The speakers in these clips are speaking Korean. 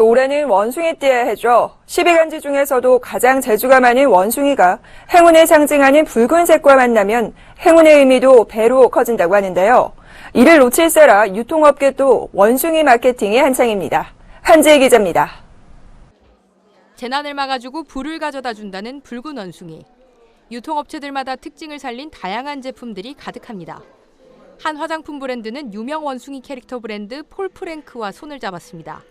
올해는 원숭이 띠의 해죠. 12간지 중에서도 가장 재주가 많은 원숭이가 행운을 상징하는 붉은색과 만나면 행운의 의미도 배로 커진다고 하는데요. 이를 놓칠세라 유통업계도 원숭이 마케팅이 한창입니다. 한지혜 기자입니다. 재난을 막아주고 불을 가져다 준다는 붉은 원숭이. 유통업체들마다 특징을 살린 다양한 제품들이 가득합니다. 한 화장품 브랜드는 유명 원숭이 캐릭터 브랜드 폴프랭크와 손을 잡았습니다.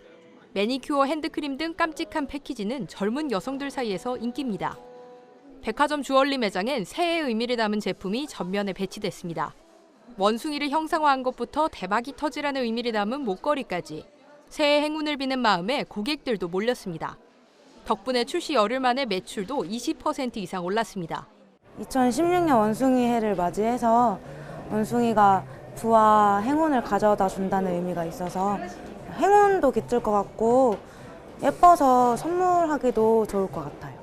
매니큐어 핸드크림 등 깜찍한 패키지는 젊은 여성들 사이에서 인기입니다. 백화점 주얼리 매장엔 새해의 의미를 담은 제품이 전면에 배치됐습니다. 원숭이를 형상화한 것부터 대박이 터지라는 의미를 담은 목걸이까지 새해 행운을 비는 마음에 고객들도 몰렸습니다. 덕분에 출시 열흘 만에 매출도 20% 이상 올랐습니다. 2016년 원숭이 해를 맞이해서 원숭이가 부와 행운을 가져다 준다는 의미가 있어서 행운도 깃들 것 같고 예뻐서 선물하기도 좋을 것 같아요.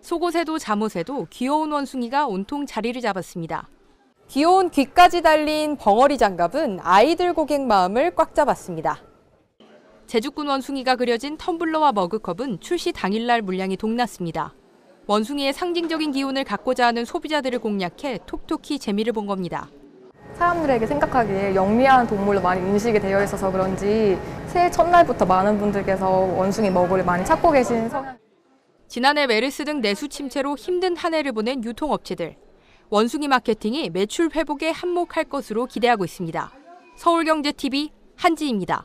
속옷에도 잠옷에도 귀여운 원숭이가 온통 자리를 잡았습니다. 귀여운 귀까지 달린 벙어리 장갑은 아이들 고객 마음을 꽉 잡았습니다. 제주꾼 원숭이가 그려진 텀블러와 머그컵은 출시 당일날 물량이 동났습니다. 원숭이의 상징적인 기운을 갖고자 하는 소비자들을 공략해 톡톡히 재미를 본 겁니다. 사람들에게 생각하기에 영리한 동물로 많이 인식이 되어 있어서 그런지 새해 첫날부터 많은 분들께서 원숭이 먹이를 많이 찾고 계신 성향. 지난해 메르스 등 내수 침체로 힘든 한 해를 보낸 유통업체들. 원숭이 마케팅이 매출 회복에 한몫할 것으로 기대하고 있습니다. 서울경제TV 한지입니다.